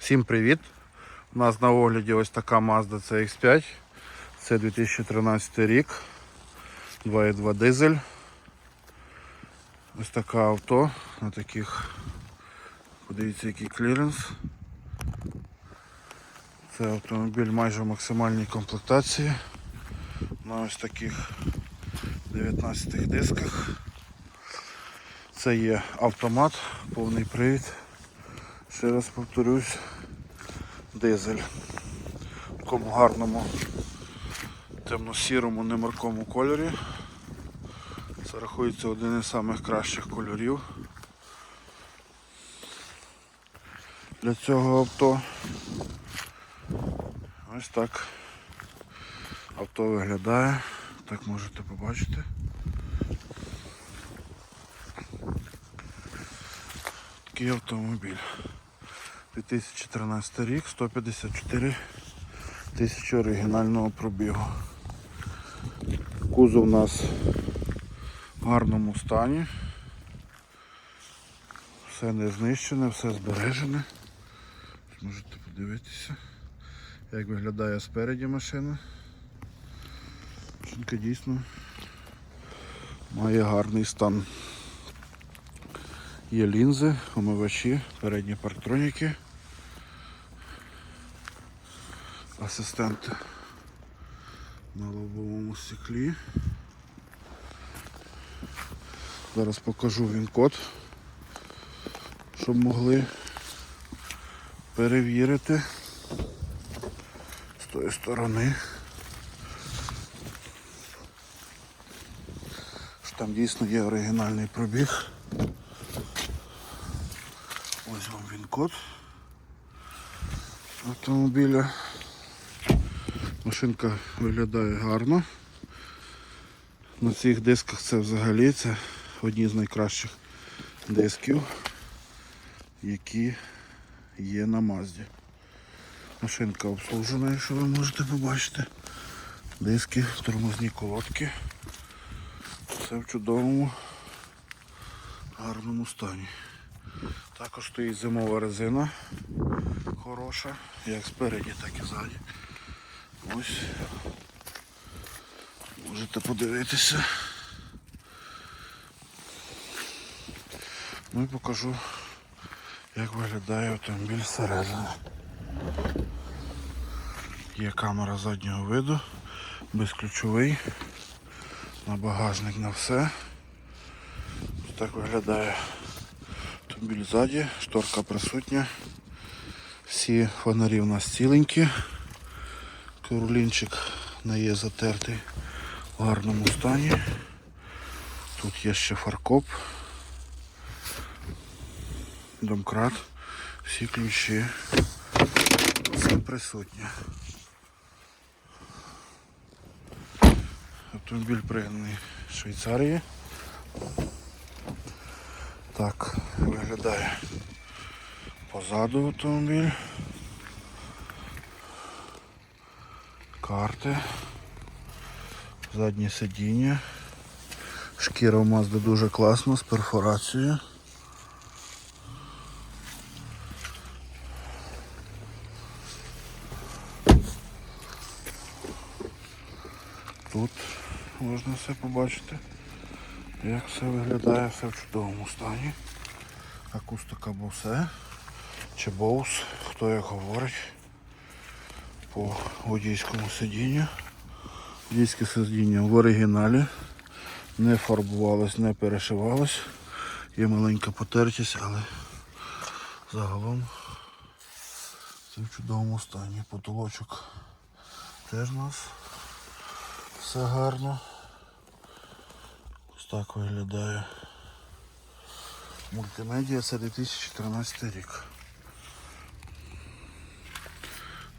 Всім привіт! У нас на огляді ось така Mazda CX5. Це 2013 рік. 2.2 дизель. Ось таке авто на таких. Подивіться, який кліренс. Це автомобіль майже в максимальній комплектації. На ось таких 19 дисках. Це є автомат, повний привід. Ще раз повторюсь, дизель. В такому гарному темно-сірому немаркому кольорі. Це рахується один із самих кращих кольорів для цього авто. Ось так авто виглядає, так можете побачити. Такий автомобіль. 2013 рік, 154 тисячі оригінального пробігу. Кузов у нас в гарному стані. Все не знищене, все збережене. Можете подивитися, як виглядає спереді машина. Машинка дійсно має гарний стан. Є лінзи, омивачі, передні парктроніки, асистенти на лобовому стеклі. Зараз покажу він код, щоб могли перевірити з тої сторони. Там дійсно є оригінальний пробіг. Код автомобіля. Машинка виглядає гарно. На цих дисках це взагалі це одні з найкращих дисків, які є на Мазді. Машинка обслужена, якщо ви можете побачити. Диски, тормозні колодки. Все в чудовому, гарному стані. Також стоїть зимова резина хороша, як спереді, так і ззаді. Ось. Можете подивитися. Ну і покажу, як виглядає автомобіль зсередини. Є камера заднього виду, безключовий, на багажник на все. Так виглядає автомобіль ззаді, шторка присутня. Всі фонарі у нас ціленькі. Курлінчик не є затертий в гарному стані. Тут є ще фаркоп, домкрат, всі ключі. Все присутнє. Автомобіль пригнаний з Швейцарії. Так виглядає позаду автомобіль. Карти. Заднє сидіння. Шкіра у Mazda дуже класна з перфорацією. Тут можна все побачити, як все виглядає, все в чудовому стані. Акустика Bose чи Bose, хто як говорить по водійському сидінню. Водійське сидіння в оригіналі. Не фарбувалось, не перешивалось. Є маленька потертість, але загалом це в чудовому стані. Потолочок теж у нас все гарно. Ось так виглядає. Мультимедіа це 2014 рік.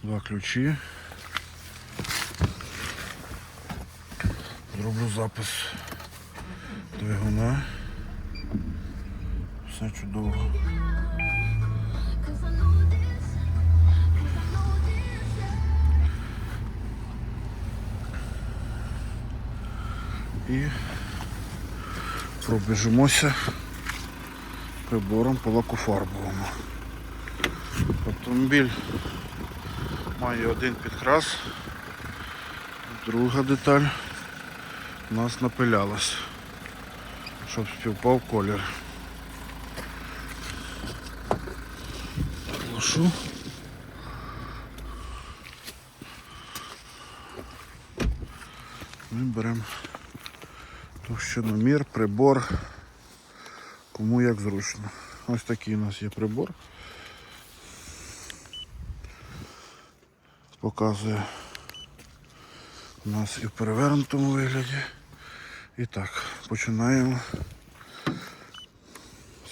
Два ключі. Зроблю запис двигуна. Все чудово. І пробіжимося прибором по лакофарбовому. Автомобіль має один підкрас, друга деталь у нас напилялась, щоб співпав колір. Глушу. Ми беремо товщиномір, прибор, кому як зручно. Ось такий у нас є прибор. Показує у нас і в перевернутому вигляді. І так, починаємо.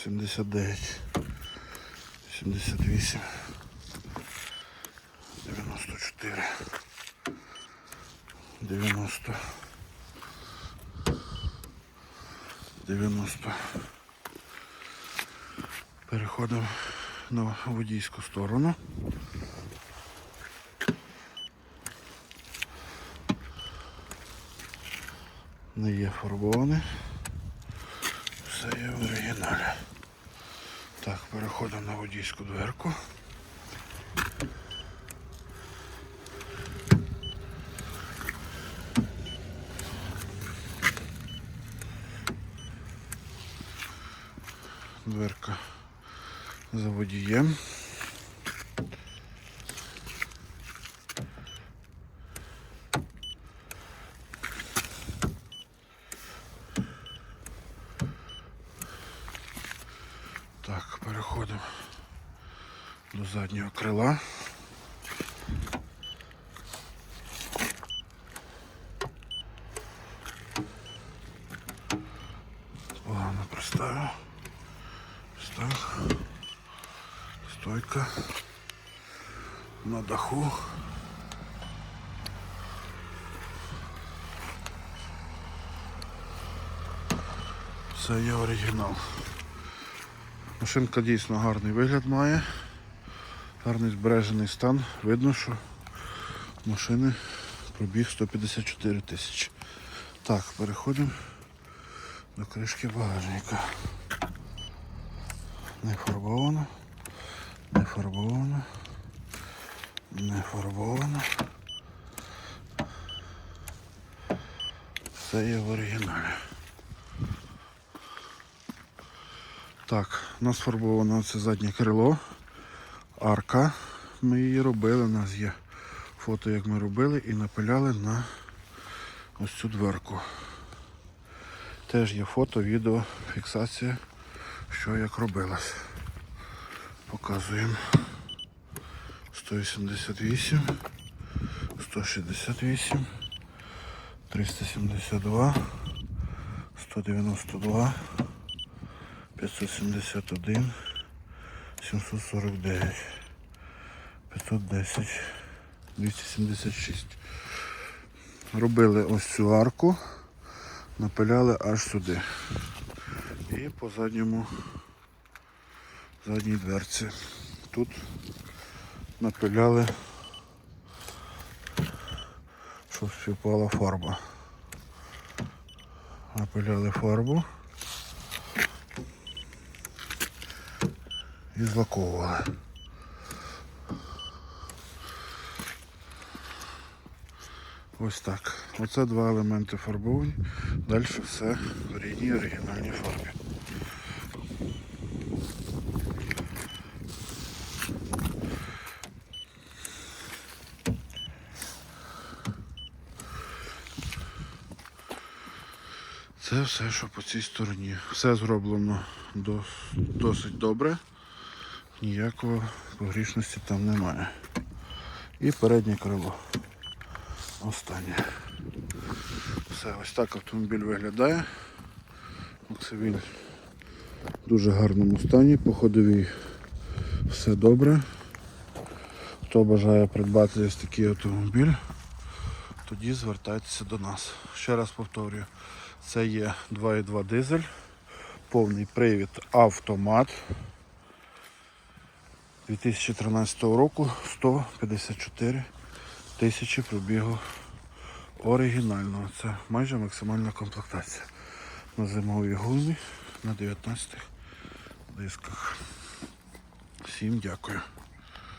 79, 78, 94, 90, 90. Переходимо на водійську сторону. Не є фарбоване. Все є в оригіналі. Так, переходимо на водійську дверку. Дверка за водієм. Так, переходимо до заднього крила. Погано приставив. Ось так. Стойка. На даху. Це є оригінал. Машинка дійсно гарний вигляд має. Гарний збережений стан. Видно, що машини пробіг 154 тисячі. Так, переходимо до кришки багажника. Не фарбовано, не фарбовано, не фарбовано. Все є в оригіналі. Так, у нас фарбовано це заднє крило, арка. Ми її робили, у нас є фото, як ми робили, і напиляли на ось цю дверку. Теж є фото, відео, фіксація, що як робилось. Показуємо. 188, 168, 372, 192. 571, 749, 510, 276. Робили ось цю арку, напиляли аж сюди. І по задньому задній дверці. Тут напиляли, щоб співпала фарба. Напиляли фарбу. і злаковували. Ось так. Оце два елементи фарбовані. Далі все в рідній оригінальній фарбі. Це все, що по цій стороні. Все зроблено досить добре. Ніякого погрішності там немає. І переднє крило. Останнє. Все, ось так автомобіль виглядає. Максивіль в дуже гарному стані, по ходовій все добре. Хто бажає придбати ось такий автомобіль, тоді звертайтеся до нас. Ще раз повторюю, це є 2.2 дизель, повний привід автомат. 2013 року 154 тисячі пробігу оригінального. Це майже максимальна комплектація. На зимовій гумі на 19 дисках. Всім дякую.